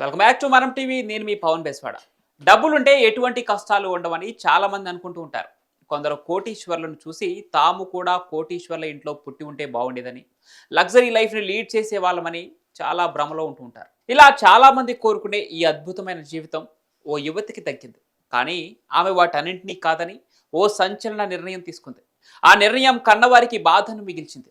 Welcome back to మనం TV. నేను మీ పవన్ బెస్వాడ. డబ్బులుంటే ఎటువంటి కష్టాలు ఉండవని చాలామంది అనుకుంటూ ఉంటారు. కొందరు కోటీశ్వర్లను చూసి తాము కూడా కోటీశ్వర్ల ఇంట్లో పుట్టి ఉంటే బాగుండేదని లగ్జరీ లైఫ్ని లీడ్ చేసే వాళ్ళమని చాలా భ్రమలో ఉంటూ ఉంటారు. ఇలా చాలామంది కోరుకునే ఈ అద్భుతమైన జీవితం ఓ యువతికి తగ్గింది కానీ ఆమె వాటన్నింటినీ కాదని ఓ సంచలన నిర్ణయం తీసుకుంది. ఆ నిర్ణయం కన్నవారికి బాధను మిగిల్చింది.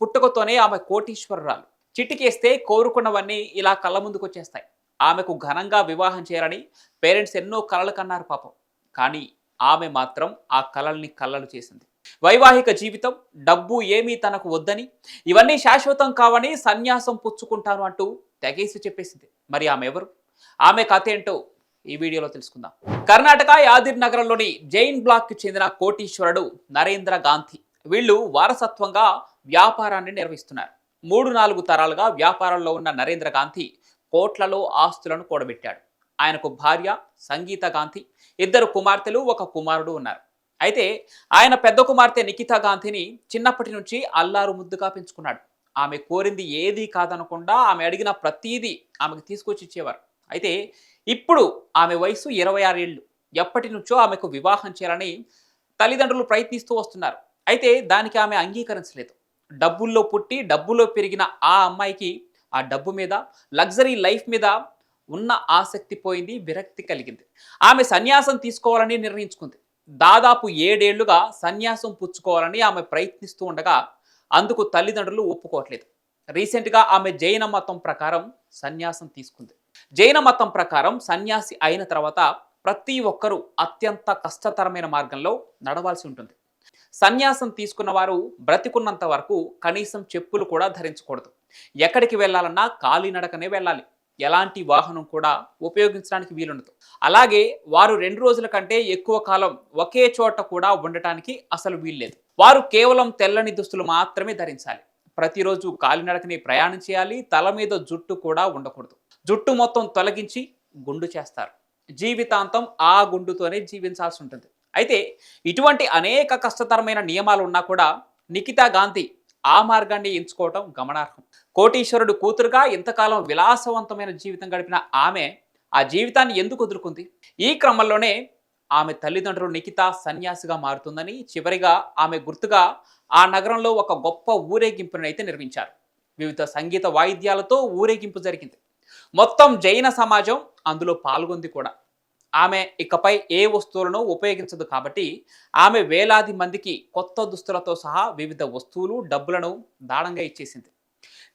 పుట్టుకతోనే ఆమె కోటీశ్వరరాలు. చిటికేస్తే కోరుకున్నవన్నీ ఇలా కళ్ళ ముందుకు వచ్చేస్తాయి ఆమెకు ఘనంగా వివాహం చేయాలని పేరెంట్స్ ఎన్నో కలలు కన్నారు పాపం. కానీ ఆమె మాత్రం ఆ కలల్ని కళ్ళలు చేసింది. వైవాహిక జీవితం డబ్బు ఏమీ తనకు వద్దని ఇవన్నీ శాశ్వతం కావని సన్యాసం పుచ్చుకుంటాను అంటూ తెగేసి చెప్పేసింది. మరి ఆమె ఎవరు? ఆమె కథ ఏంటో ఈ వీడియోలో తెలుసుకుందాం. కర్ణాటక యాదిర్ నగరంలోని జైన్ బ్లాక్కి చెందిన కోటీశ్వరుడు నరేంద్ర గాంధీ వీళ్ళు వారసత్వంగా వ్యాపారాన్ని నిర్వహిస్తున్నారు. మూడు నాలుగు తరాలుగా వ్యాపారంలో ఉన్న నరేంద్ర గాంధీ కోట్లలో ఆస్తులను కూడబెట్టాడు. ఆయనకు భార్య సంగీత గాంధీ ఇద్దరు కుమార్తెలు ఒక కుమారుడు ఉన్నారు. అయితే ఆయన పెద్ద కుమార్తె నిఖితా గాంధీని చిన్నప్పటి నుంచి అల్లారు ముద్దుగా పెంచుకున్నాడు. ఆమె కోరింది ఏదీ కాదనకుండా ఆమె అడిగిన ప్రతీదీ ఆమెకు తీసుకొచ్చి ఇచ్చేవారు. అయితే ఇప్పుడు ఆమె వయసు ఇరవై ఆరేళ్ళు ఎప్పటి నుంచో ఆమెకు వివాహం చేయాలని తల్లిదండ్రులు ప్రయత్నిస్తూ వస్తున్నారు. అయితే దానికి ఆమె అంగీకరించలేదు. డబ్బుల్లో పుట్టి డబ్బులో పెరిగిన ఆ అమ్మాయికి ఆ డబ్బు మీద లగ్జరీ లైఫ్ మీద ఉన్న ఆసక్తి పోయింది విరక్తి కలిగింది. ఆమె సన్యాసం తీసుకోవాలని నిర్ణయించుకుంది. దాదాపు ఏడేళ్ళుగా సన్యాసం పుచ్చుకోవాలని ఆమె ప్రయత్నిస్తూ ఉండగా అందుకు తల్లిదండ్రులు ఒప్పుకోవట్లేదు. రీసెంట్గా ఆమె జైన మతం ప్రకారం సన్యాసం తీసుకుంది. జైన మతం ప్రకారం సన్యాసి అయిన తర్వాత ప్రతి ఒక్కరూ అత్యంత కష్టతరమైన మార్గంలో నడవాల్సి ఉంటుంది. సన్యాసం తీసుకున్న వారు బ్రతికున్నంత వరకు కనీసం చెప్పులు కూడా ధరించకూడదు. ఎక్కడికి వెళ్ళాలన్నా కాలినడకనే వెళ్ళాలి. ఎలాంటి వాహనం కూడా ఉపయోగించడానికి వీలుండదు. అలాగే వారు రెండు రోజుల కంటే ఎక్కువ కాలం ఒకే చోట కూడా ఉండటానికి అసలు వీల్లేదు. వారు కేవలం తెల్లని దుస్తులు మాత్రమే ధరించాలి. ప్రతిరోజు కాలినడకని ప్రయాణం చేయాలి. తల మీద జుట్టు కూడా ఉండకూడదు. జుట్టు మొత్తం తొలగించి గుండు చేస్తారు. జీవితాంతం ఆ గుండుతోనే జీవించాల్సి ఉంటుంది. అయితే ఇటువంటి అనేక కష్టతరమైన నియమాలు ఉన్నా కూడా నిఖితా గాంధీ ఆ మార్గాన్ని ఎంచుకోవటం గమనార్హం. కోటీశ్వరుడు కూతురుగా ఇంతకాలం విలాసవంతమైన జీవితం గడిపిన ఆమె ఆ జీవితాన్ని ఎందుకు వదులుకుంది? ఈ క్రమంలోనే ఆమె తల్లిదండ్రులు నిఖిత సన్యాసిగా మారుతుందని చివరిగా ఆమె గుర్తుగా ఆ నగరంలో ఒక గొప్ప ఊరేగింపును అయితే నిర్మించారు. వివిధ సంగీత వాయిద్యాలతో ఊరేగింపు జరిగింది. మొత్తం జైన సమాజం అందులో పాల్గొంది కూడా. ఆమె ఇకపై ఏ వస్తువులను ఉపయోగించదు కాబట్టి ఆమె వేలాది మందికి కొత్త దుస్తులతో సహా వివిధ వస్తువులు డబ్బులను దానంగా ఇచ్చేసింది.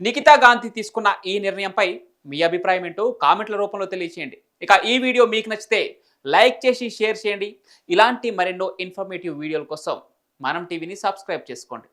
నిఖితా గాంధీ తీసుకున్న ఈ నిర్ణయంపై మీ అభిప్రాయం ఏంటో కామెంట్ల రూపంలో తెలియచేయండి. ఇక ఈ వీడియో మీకు నచ్చితే లైక్ చేసి షేర్ చేయండి. ఇలాంటి మరెన్నో ఇన్ఫర్మేటివ్ వీడియోల కోసం మనం టీవీని సబ్స్క్రైబ్ చేసుకోండి.